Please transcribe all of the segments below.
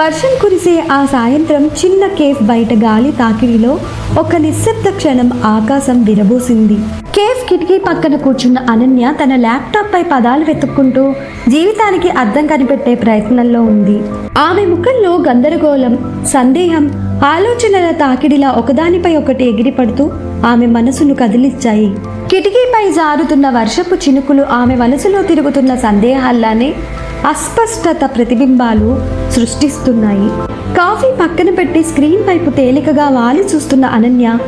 వర్షం కురిసే ఆ సాయంత్రం చిన్న కేఫ్ బయట గాలి తాకిడిలో ఒక నిశ్శబ్ద క్షణం ఆకాశం విరబూసింది. కేఫ్ కిటికీ పక్కన కూర్చున్న అనన్య తన ల్యాప్టాప్ పై పదాలు వెతుక్కుంటూ జీవితానికి అర్థం కనిపెట్టే ప్రయత్నంలో ఉంది. ఆమె ముఖంలో గందరగోళం సందేహం ఆలోచనల తాకిడిలా ఒకదానిపై ఒకటి ఎగిరిపడుతూ ఆమె మనసును కదిలిచ్చాయి. కిటికీపై జారుతున్న వర్షపు చినుకులు ఆమె మనసులో తిరుగుతున్న సందేహాల్లానే అస్పష్టత ప్రతిబింబాలు సృష్టిస్తున్నాయి. కాఫీ పక్కన పెట్టి స్క్రీన్ వైపు తేలికగా వాలి చూస్తున్న అనన్య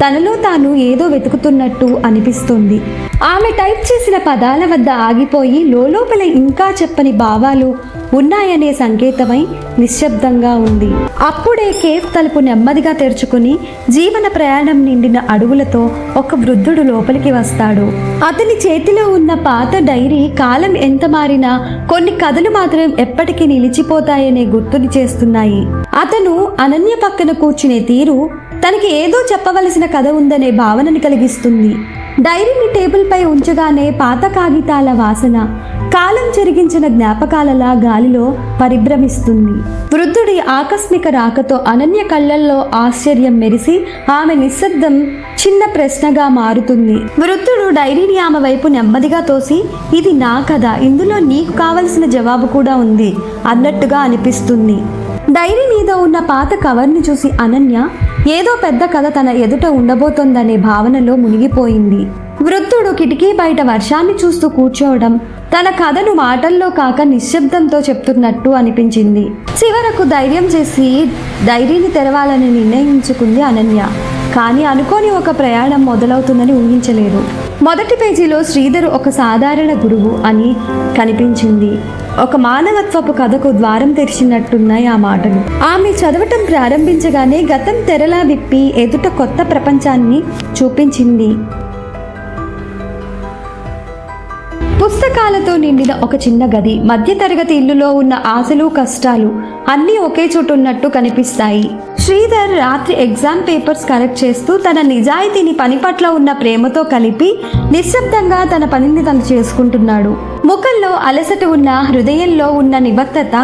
తనలో తాను ఏదో వెతుకుతున్నట్టు అనిపిస్తుంది. ఆమె టైప్ చేసిన పదాల వద్ద ఆగిపోయి లోపల ఇంకా చెప్పని భావాలు ఉన్నాయనే సంకేతమై నిశ్శబ్దంగా ఉంది. అప్పుడే కేఫ్ తలుపు నెమ్మదిగా తెరుచుకుని జీవన ప్రయాణం నిండిన అడుగులతో ఒక వృద్ధుడు లోపలికి వస్తాడు. అతని చేతిలో ఉన్న పాత డైరీ కాలం ఎంత మారినా కొన్ని కథలు మాత్రం ఎప్పటికీ నిలిచిపోతాయనే గుర్తుని చేస్తున్నాయి. అతను అనన్య పక్కన కూర్చునే తీరు తనకి ఏదో చెప్పవలసిన కథ ఉందనే భావనని కలిగిస్తుంది. డైరీని టేబుల్పై ఉంచగానే పాత కాగితాల వాసన కాలం చెరిగించిన జ్ఞాపకాలలా గాలిలో పరిభ్రమిస్తుంది. వృద్ధుడి ఆకస్మిక రాకతో అనన్య కళ్ళల్లో ఆశ్చర్యం మెరిసి ఆమె నిశ్శబ్దం చిన్న ప్రశ్నగా మారుతుంది. వృద్ధుడు డైరీని ఆమె వైపు నెమ్మదిగా తోసి ఇది నా కథ ఇందులో నీకు కావలసిన జవాబు కూడా ఉంది అన్నట్టుగా అనిపిస్తుంది. డైరీ మీద ఉన్న పాత కవర్ని చూసి అనన్య ఏదో పెద్ద కథ తన ఎదుట ఉండబోతోందనే భావనలో మునిగిపోయింది. వృద్ధుడు కిటికీ బయట వర్షాన్ని చూస్తూ కూర్చోవడం తన కథను మాటల్లో కాక నిశ్శబ్దంతో చెప్తున్నట్టు అనిపించింది. చివరకు ధైర్యం చేసి డైరీని తెరవాలని నిర్ణయించుకుంది అనన్య. కానీ అనుకోని ఒక ప్రయాణం మొదలవుతుందని ఊహించలేదు. మొదటి పేజీలో శ్రీధర్ ఒక సాధారణ గురువు అని కనిపించింది. ఒక మానవత్వపు కథకు ద్వారం తెరిచినట్టున్నాయి ఆ మాటలు. ఆమె చదవటం ప్రారంభించగానే గతం తెరలా విప్పి ఎదుట కొత్త ప్రపంచాన్ని చూపించింది. పుస్తకాలతో నిండిన ఒక చిన్న గది మధ్యతరగతి ఇల్లులో ఉన్న ఆశలు కష్టాలు అన్నీ ఒకే చోటు ఉన్నట్టు కనిపిస్తాయి. శ్రీధర్ రాత్రి ఎగ్జామ్ పేపర్స్ కరెక్ట్ చేస్తూ తన నిజాయితీని పని పట్ల ఉన్న ప్రేమతో కలిపి నిశ్శబ్దంగా తన పనిని తను చేసుకుంటున్నాడు. ముఖంలో అలసట ఉన్న హృదయంలో ఉన్న నిబద్ధత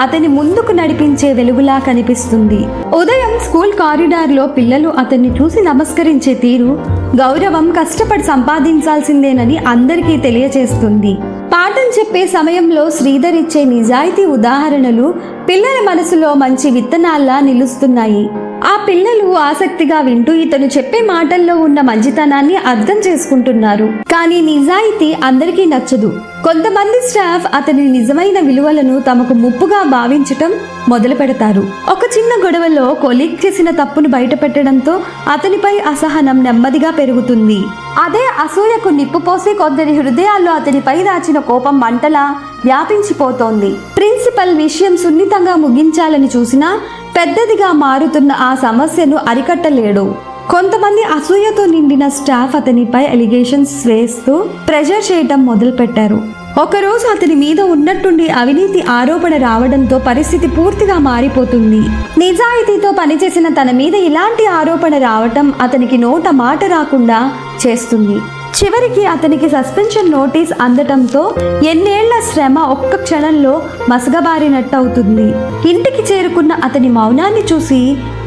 అతని ముందుకు నడిపించే వెలుగులా కనిపిస్తుంది. ఉదయం స్కూల్ కారిడార్లో పిల్లలు అతన్ని చూసి నమస్కరించే తీరు గౌరవం కష్టపడి సంపాదించాల్సిందేనని అందరికీ తెలియచేస్తుంది. పాఠం చెప్పే సమయంలో శ్రీధర్ ఇచ్చే నిజాయితీ ఉదాహరణలు పిల్లల మనసులో మంచి విత్తనాల్లా నిలుస్తున్నాయి. ఆ పిల్లలు ఆసక్తిగా వింటూ ఇతను చెప్పే మాటల్లో ఉన్న మంచితనాన్ని అర్థం చేసుకుంటున్నారు. కానీ నిజాయితీ అందరికీ నచ్చదు. కొంతమంది స్టాఫ్ అతని నిజమైన విలువలను తమకు ముప్పుగా భావించటం మొదలు పెడతారు. ఒక చిన్న గొడవలో కొలీగ్ చేసిన తప్పును బయటపెట్టడంతో అతనిపై అసహనం నెమ్మదిగా పెరుగుతుంది. అదే అసూయకు నిప్పు పోసి కొందరి హృదయాల్లో అతనిపై దాచిన కోపం మంటలా వ్యాపించిపోతోంది. ప్రిన్సిపల్ విషయం సున్నితంగా ముగించాలని చూసినా పెద్దదిగా మారుతున్న ఆ సమస్యను అరికట్టలేడు. కొంతమంది అసూయతో నిండిన స్టాఫ్ అతనిపై ఎలిగేషన్స్ వేస్తూ ప్రెషర్ చేయటం మొదలుపెట్టారు. ఒకరోజు అతని మీద ఉన్నట్టుండి అవినీతి ఆరోపణ రావడంతో పరిస్థితి పూర్తిగా మారిపోతుంది. నిజాయితీతో పనిచేసిన తన మీద ఇలాంటి ఆరోపణ రావటం అతనికి నోట మాట రాకుండా చేస్తుంది. చివరికి అతనికి సస్పెన్షన్ నోటీస్ అందటంతో ఎన్నేళ్ళ శ్రమ ఒక్క క్షణంలో మసగబారినట్టు అవుతుంది ఇంటికి చేరుకున్న అతని మౌనాన్ని చూసి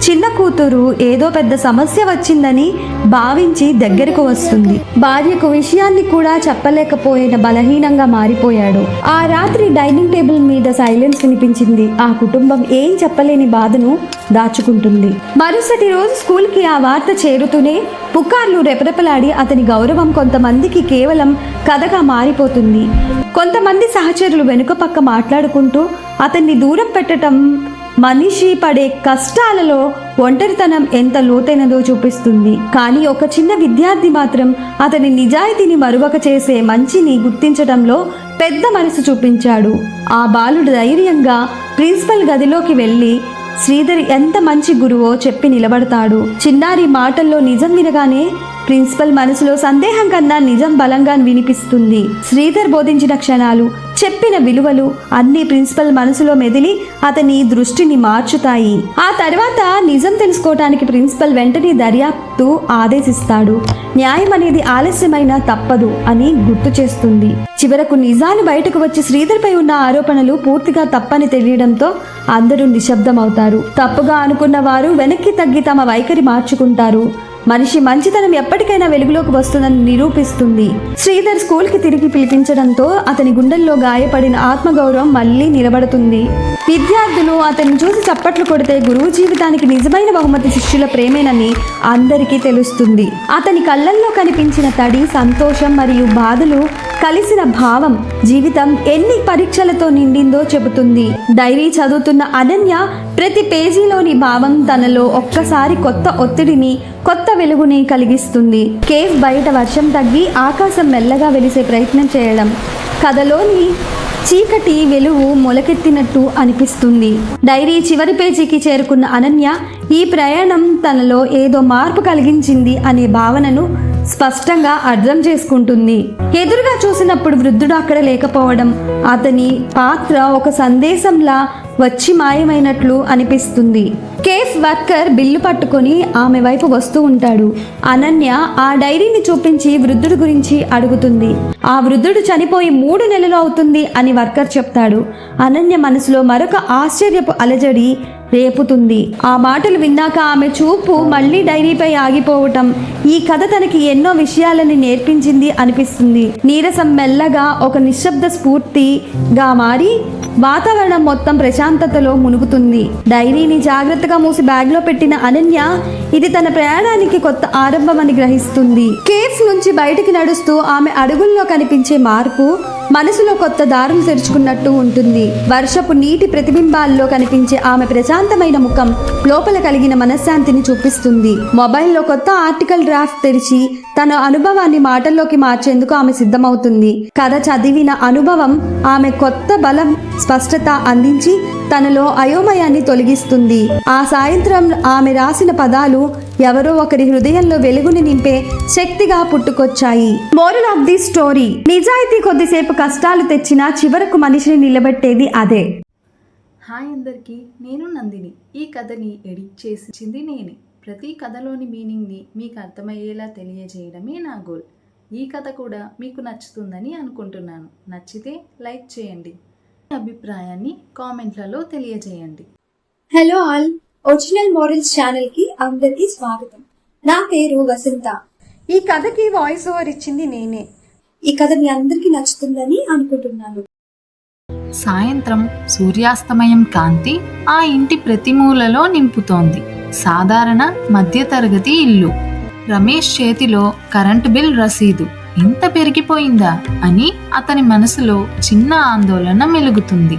చిన్న కూతురు ఏదో పెద్ద సమస్య వచ్చిందని భావించి దగ్గరకు వస్తుంది. భార్యకు విషయాన్ని కూడా చెప్పలేకపోయిన బలహీనంగా మారిపోయాడు. ఆ రాత్రి డైనింగ్ టేబుల్ మీద సైలెన్స్ వినిపించింది. ఆ కుటుంబం ఏం చెప్పలేని బాధను దాచుకుంటుంది. మరుసటి రోజు స్కూల్కి ఆ వార్త చేరుతూనే పుకార్లు రెపరెపలాడి అతని గౌరవం కొంతమందికి కేవలం కథగా మారిపోతుంది. కొంతమంది సహచరులు వెనుక పక్క మాట్లాడుకుంటూ అతన్ని దూరం పెట్టడం మనిషి పడే కష్టాలలో ఒంటరితనం ఎంత లోతైనదో చూపిస్తుంది. కానీ ఒక చిన్న విద్యార్థి మాత్రం అతని నిజాయితీని మరువక చేసే మంచిని గుర్తించడంలో పెద్ద మనసు చూపించాడు. ఆ బాలుడు ధైర్యంగా ప్రిన్సిపల్ గదిలోకి వెళ్ళి శ్రీధర్ ఎంత మంచి గురువో చెప్పి నిలబడతాడు. చిన్నారి మాటల్లో నిజం వినగానే ప్రిన్సిపల్ మనసులో సందేహం కన్నా నిజం బలంగా వినిపిస్తుంది. శ్రీధర్ బోధించిన క్షణాలు చెప్పిన విలువలు అన్ని ప్రిన్సిపల్ మనసులో మెదిలి అతని దృష్టిని మార్చుతాయి. ఆ తర్వాత నిజం తెలుసుకోవటానికి ప్రిన్సిపల్ వెంటనే దర్యాప్తు ఆదేశిస్తాడు. న్యాయం అనేది ఆలస్యమైన తప్పదు అని గుర్తు చేస్తుంది. చివరకు నిజాలు బయటకు వచ్చి శ్రీధర్పై ఉన్న ఆరోపణలు పూర్తిగా తప్పని తెలియడంతో అందరూ నిశ్శబ్దమవుతారు. తప్పుగా అనుకున్న వారు వెనక్కి తగ్గి తమ వైఖరి మార్చుకుంటారు. మనిషి మంచితనం ఎప్పటికైనా వెలుగులోకి వస్తుందని నిరూపిస్తుంది. శ్రీధర్ స్కూల్కి తిరిగి పిలిపించడంతో అతని గుండెల్లో గాయపడిన ఆత్మగౌరవం మళ్ళీ నిలబడుతుంది. విద్యార్థులు అతన్ని చూసి చప్పట్లు కొడితే గురువు జీవితానికి నిజమైన బహుమతి శిష్యుల ప్రేమేనని అందరికీ తెలుస్తుంది. అతని కళ్ళల్లో కనిపించిన తడి సంతోషం మరియు బాధలు కలిసిన భావం జీవితం ఎన్ని పరీక్షలతో నిండిందో చెబుతుంది. డైరీ చదువుతున్న అనన్య ప్రతి పేజీలోని భావం తనలో ఒక్కసారి కొత్త ఒత్తిడిని కొత్త వెలుగుని కలిగిస్తుంది. కేఫ్ బయట వర్షం తగ్గి ఆకాశం మెల్లగా వెలిసే ప్రయత్నం చేయడం. కథలోని చీకటి వెలుగు మొలకెత్తినట్టు అనిపిస్తుంది. డైరీ చివరి పేజీకి చేరుకున్న అనన్య ఈ ప్రయాణం తనలో ఏదో మార్పు కలిగించింది అనే భావనను స్పష్టంగా అర్థం చేసుకుంటుంది. ఎదురుగా చూసినప్పుడు వృద్ధుడు అక్కడ లేకపోవడం అతని పాత్ర ఒక సందేశంలా వచ్చి మాయమైనట్లు అనిపిస్తుంది. కేఫ్ వర్కర్ బిల్లు పట్టుకొని ఆమె వైపు వస్తూ ఉంటాడు. అనన్య ఆ డైరీని చూపించి వృద్ధుడి గురించి అడుగుతుంది. ఆ వృద్ధుడు చనిపోయి మూడు నెలలు అవుతుంది అని వర్కర్ చెప్తాడు. అనన్య మనసులో మరొక ఆశ్చర్యపు అలజడి రేపుతుంది. ఆ మాటలు విన్నాక ఆమె చూపు మళ్ళీ డైరీపై ఆగిపోవటం. ఈ కథ తనకి ఎన్నో విషయాలని నేర్పించింది అనిపిస్తుంది. నీరసం మెల్లగా ఒక నిశ్శబ్ద స్ఫూర్తిగా మారి వాతావరణం మొత్తం ప్రశాంతతలో మునుగుతుంది. డైరీని జాగ్రత్తగా మూసి బ్యాగ్లో పెట్టిన అనన్య ఇది తన ప్రయాణానికి కొత్త ఆరంభమని గ్రహిస్తుంది. కేఫ్ నుంచి బయటికి నడుస్తూ ఆమె అడుగుల్లో కనిపించే మార్పు మనసులో కొత్త దారులు తెరుచుకున్నట్టు ఉంటుంది. వర్షపు నీటి ప్రతిబింబాల్లో కనిపించే ఆమె ప్రశాంతమైన ముఖం లోపల కలిగిన మనశ్శాంతిని చూపిస్తుంది. మొబైల్లో కొత్త ఆర్టికల్ డ్రాఫ్ట్ తెరిచి తన అనుభవాన్ని మాటల్లోకి మార్చేందుకు ఆమె సిద్ధమవుతుంది. కథ చదివిన అనుభవం ఆమె కొత్త బలం స్పష్టత అందించి తనలో అయోమయాన్ని తొలగిస్తుంది. ఆ సాయంత్రం ఆమె రాసిన పదాలు ఎవరో ఒకరి హృదయంలో వెలుగుని నింపే శక్తిగా పుట్టుకొచ్చాయి. మోరల్ ఆఫ్ ది స్టోరీ నిజాయితీ కొద్దిసేపు కష్టాలు తెచ్చినా చివరకు మనిషిని నిలబెట్టేది అదే. హాయ్ అందరికీ నేను నందిని. ఈ కథని ఎడిట్ చేసింది నేనే. ప్రతి కథలోని మీనింగ్ని మీకు అర్థమయ్యేలా తెలియజేయడమే నా గోల్. ఈ కథ కూడా మీకు నచ్చుతుందని అనుకుంటున్నాను. నచ్చితే లైక్ చేయండి. మీ అభిప్రాయాన్ని కామెంట్లలో తెలియజేయండి. హలో ఆల్ ఒరిజినల్ మోరల్స్ ఛానల్కి అందరికీ స్వాగతం. నా పేరు వసంత. ఈ కథకి వాయిస్ ఓవర్ ఇచ్చింది నేనే. ఈ కథ మీ అందరికీ నచ్చుతుందని అనుకుంటున్నాను. సాయంత్రం సూర్యాస్తమయం కాంతి ఆ ఇంటి ప్రతి మూలలో నింపుతోంది. సాధారణ మధ్యతరగతి ఇల్లు. రమేష్ చేతిలో కరెంటు బిల్ రసీదు. ఇంత పెరిగిపోయిందా అని అతని మనసులో చిన్న ఆందోళన మెలుగుతుంది.